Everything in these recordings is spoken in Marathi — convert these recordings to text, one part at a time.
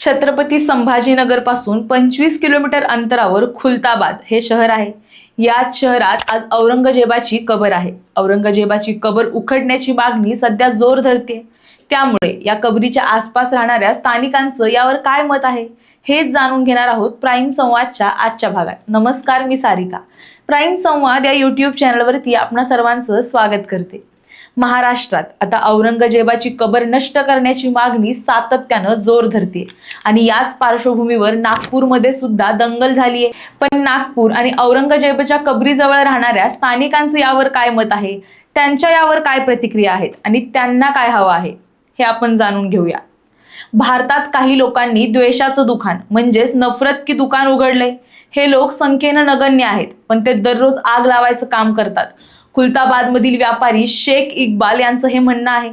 छत्रपती संभाजीनगरपासून पंचवीस किलोमीटर अंतरावर खुलताबाद हे शहर आहे. याच शहरात आज औरंगजेबाची कबर आहे. औरंगजेबाची कबर उखडण्याची मागणी सध्या जोर धरते त्यामुळे या कबरीच्या आसपास राहणाऱ्या स्थानिकांचं यावर काय मत आहे? हेच जाणून घेणार आहोत प्राईम संवादच्या आजच्या भागात. नमस्कार मी सारिका. प्राईम संवाद या युट्यूब चॅनलवरती आपणा सर्वांचं स्वागत करते. महाराष्ट्रात. आता औरंगजेबाची कबर नष्ट करण्याची मागणी सातत्यानं जोर धरते आणि याच पार्श्वभूमीवर नागपूरमध्ये सुद्धा दंगल झाली आहे पण नागपूर आणि औरंगजेबाच्या कबरीजवळ राहणाऱ्या स्थानिकांचं यावर काय मत आहे? त्यांच्या यावर काय प्रतिक्रिया आहेत? आणि त्यांना काय हवं आहे? हे आपण जाणून घेऊया. भारतात काही लोकांनी द्वेषाचं दुकान म्हणजेच नफरत की दुकान उघडलंय. हे लोक संख्येनं नगण्य आहेत पण ते दररोज आग लावायचं काम करतात. खुलताबाद मधील व्यापारी शेख इक्बाल यांचं हे म्हणणं आहे.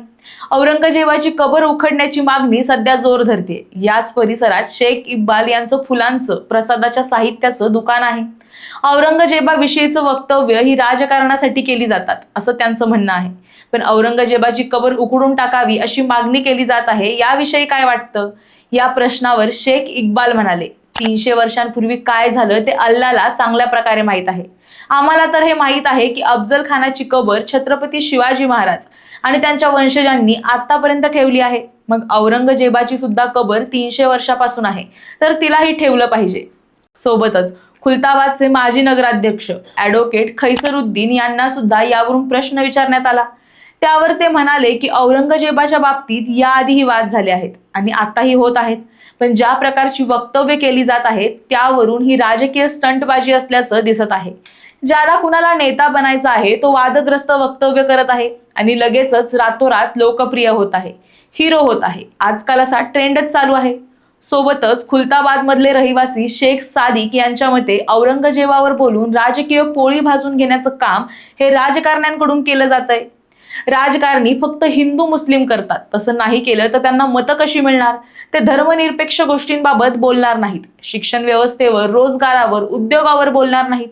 औरंगजेबाची कबर उखडण्याची मागणी सध्या जोर धरते याच परिसरात शेख इक्बाल यांचं फुलांचं प्रसादाच्या साहित्याचं दुकान आहे. औरंगजेबाविषयीचं वक्तव्य ही राजकारणासाठी केली जातात असं त्यांचं म्हणणं आहे. पण औरंगजेबाची कबर उकडून टाकावी अशी मागणी केली जात आहे याविषयी काय वाटतं? या प्रश्नावर शेख इक्बाल म्हणाले. तीनशे वर्षांपूर्वी काय झालं ते अल्लाला चांगल्या प्रकारे माहीत आहे. आम्हाला तर हे माहीत आहे की अफजल खानाची कबर छत्रपती शिवाजी महाराज आणि त्यांच्या वंशजांनी आतापर्यंत ठेवली आहे. मग औरंगजेबाची सुद्धा कबर तीनशे वर्षापासून आहे. तर तिलाही ठेवलं पाहिजे. सोबतच खुलताबादचे माजी नगराध्यक्ष ॲडव्होकेट खैसरुद्दीन यांना सुद्धा यावरून प्रश्न विचारण्यात आला. त्यावर ते म्हणाले की औरंगजेबाच्या बाबतीत याआधीही वाद झाले आहेत आणि आताही होत आहेत. पण ज्या प्रकारची वक्तव्य केली जात आहेत त्यावरून ही राजकीय स्टंटबाजी असल्याचं दिसत आहे. ज्याला कुणाला नेता बनायचा आहे तो वादग्रस्त वक्तव्य करत आहे आणि लगेचच रातोरात लोकप्रिय होत आहे. हिरो होत आहे. आजकाल असा ट्रेंडच चालू आहे. सोबतच खुलताबाद मधले रहिवासी शेख सादिक यांच्या मते औरंगजेबावर बोलून राजकीय पोळी भाजून घेण्याचं काम हे राजकारण्यांकडून केलं जात आहे राजकारणी फक्त हिंदू मुस्लिम करतात. तसं नाही केलं तर त्यांना मतं कशी मिळणार? ते धर्मनिरपेक्ष गोष्टींबाबत बोलणार नाहीत. शिक्षण व्यवस्थेवर रोजगारावर उद्योगावर बोलणार नाहीत.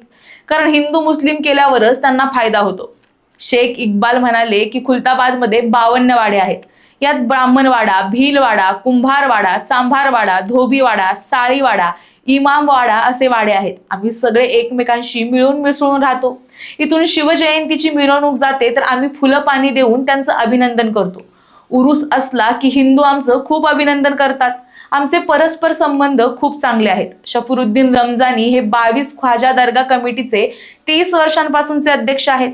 कारण हिंदू मुस्लिम केल्यावरच त्यांना फायदा होतो. शेख इक्बाल म्हणाले की खुलताबादमध्ये बावन्न वाडे आहेत. यात ब्राह्मणवाडा भीलवाडा कुंभारवाडा चांभारवाडा धोबीवाडा साळीवाडा इमामवाडा असे वाडे आहेत. आम्ही सगळे एकमेकांशी मिळून मिसळून राहतो. इथून शिवजयंतीची मिरवणूक जाते तर आम्ही फुलं पाणी देऊन त्यांचं अभिनंदन करतो. उरुस असला की हिंदू आमचं खूप अभिनंदन करतात. आमचे परस्पर संबंध खूप चांगले आहेत. शफरुद्दीन रमजानी हे बावीस ख्वाजा दर्गा कमिटीचे तीस वर्षांपासूनचे अध्यक्ष आहेत.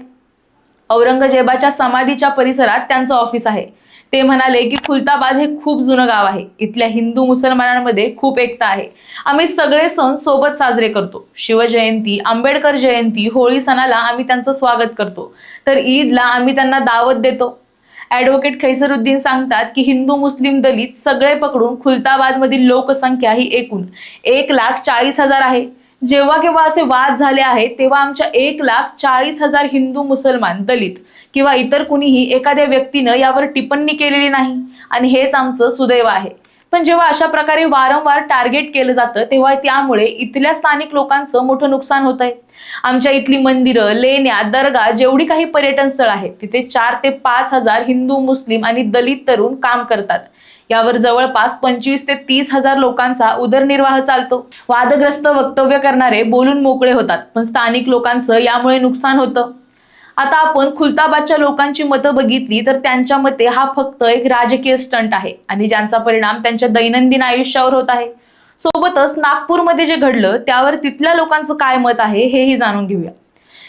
औरंगजेबाच्या समाधीच्या परिसरात त्यांचं ऑफिस आहे. ते म्हणाले की खुलताबाद हे खूप जुनं गाव आहे. इथल्या हिंदू मुसलमानांमध्ये खूप एकता आहे. आम्ही सगळे सण सोबत साजरे करतो. शिवजयंती आंबेडकर जयंती होळी सणाला आम्ही त्यांचं स्वागत करतो. तर ईदला आम्ही त्यांना दावत देतो. ॲडव्होकेट खैसरुद्दीन सांगतात की हिंदू मुस्लिम दलित सगळे पकडून खुलताबादमधील लोकसंख्या ही एकूण एक लाख चाळीस हजार आहे. जेव्हा केव्हा असे वाद झाले आहेत तेव्हा आमच्या एक लाख चाळीस हजार हिंदू मुसलमान दलित किंवा इतर कुणीही एखाद्या व्यक्तीनं यावर टिप्पणी केलेली नाही. आणि हेच आमचं सुदैव आहे. पण जेव्हा अशा प्रकारे वारंवार टार्गेट केलं जातं तेव्हा त्यामुळे इथल्या स्थानिक लोकांचं मोठं नुकसान होत आहे आमच्या इथली मंदिरं लेण्या दर्गा जेवढी काही पर्यटन स्थळ आहेत तिथे चार ते पाच हजार हिंदू मुस्लिम आणि दलित तरुण काम करतात. यावर जवळपास पंचवीस ते तीस हजार लोकांचा उदरनिर्वाह चालतो. वादग्रस्त वक्तव्य करणारे बोलून मोकळे होतात पण स्थानिक लोकांचं यामुळे नुकसान होतं. आता आपण खुलताबादच्या लोकांची मतं बघितली तर त्यांच्या मते हा फक्त एक राजकीय स्टंट आहे आणि ज्यांचा परिणाम त्यांच्या दैनंदिन आयुष्यावर होत आहे. सोबतच नागपूरमध्ये जे घडलं त्यावर तिथल्या लोकांचं काय मत आहे हेही जाणून घेऊया.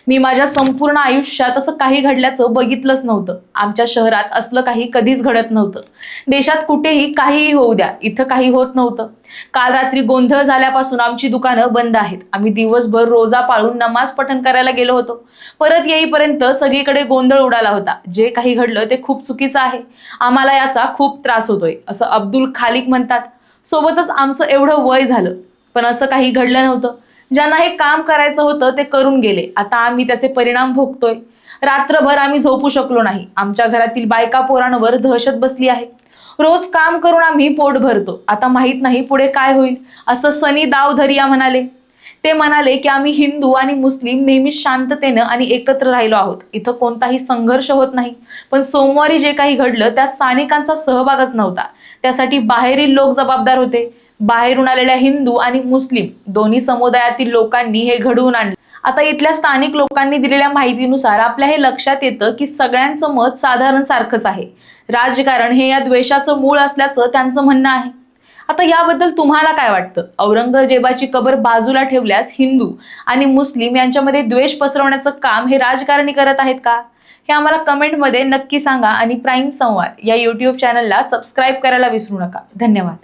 मी माझ्या संपूर्ण आयुष्यात असं काही घडल्याचं बघितलंच नव्हतं. आमच्या शहरात असलं काही कधीच घडत नव्हतं. देशात कुठेही काहीही होऊ द्या इथं काही होत नव्हतं. काल रात्री गोंधळ झाल्यापासून आमची दुकानं बंद आहेत. आम्ही दिवसभर रोजा पाळून नमाज पठण करायला गेलो होतो. परत येईपर्यंत सगळीकडे गोंधळ उडाला होता. जे काही घडलं ते खूप चुकीचं आहे. आम्हाला याचा खूप त्रास होतोय असं अब्दुल खालिक म्हणतात. सोबतच आमचं एवढं वय झालं पण असं काही घडलं नव्हतं. ज्यांना हे काम करायचं होतं ते करून गेले. आता आम्ही त्याचे परिणाम भोगतोय. रात्रभर आम्ही झोपू शकलो नाही. आमच्या घरातील बायका पोरांवर दहशत बसली आहे. रोज काम करून आम्ही पोट भरतो. आता माहीत नाही पुढे काय होईल. असं सनी दावधरिया म्हणाले. ते म्हणाले की आम्ही हिंदू आणि मुस्लिम नेहमी शांततेनं आणि एकत्र राहिलो आहोत. इथं कोणताही संघर्ष होत नाही. पण सोमवारी जे काही घडलं त्यात स्थानिकांचा सहभागच नव्हता. त्यासाठी बाहेरील लोक जबाबदार होते. बाहेरून आलेल्या हिंदू आणि मुस्लिम दोन्ही समुदायातील लोकांनी हे घडवून आणलं. आता इथल्या स्थानिक लोकांनी दिलेल्या माहितीनुसार आपल्या हे लक्षात येतं की सगळ्यांचं मत साधारण सारखंच आहे. राजकारण हे या द्वेषाचं मूळ असल्याचं त्यांचं म्हणणं आहे. आता याबद्दल तुम्हाला काय वाटतं? औरंगजेबाची कबर बाजूला ठेवल्यास हिंदू आणि मुस्लिम यांच्यामध्ये द्वेष पसरवण्याचं काम हे राजकारणी करत आहेत का? हे आम्हाला कमेंटमध्ये नक्की सांगा आणि प्राईम संवाद या युट्यूब चॅनलला सबस्क्राईब करायला विसरू नका. धन्यवाद.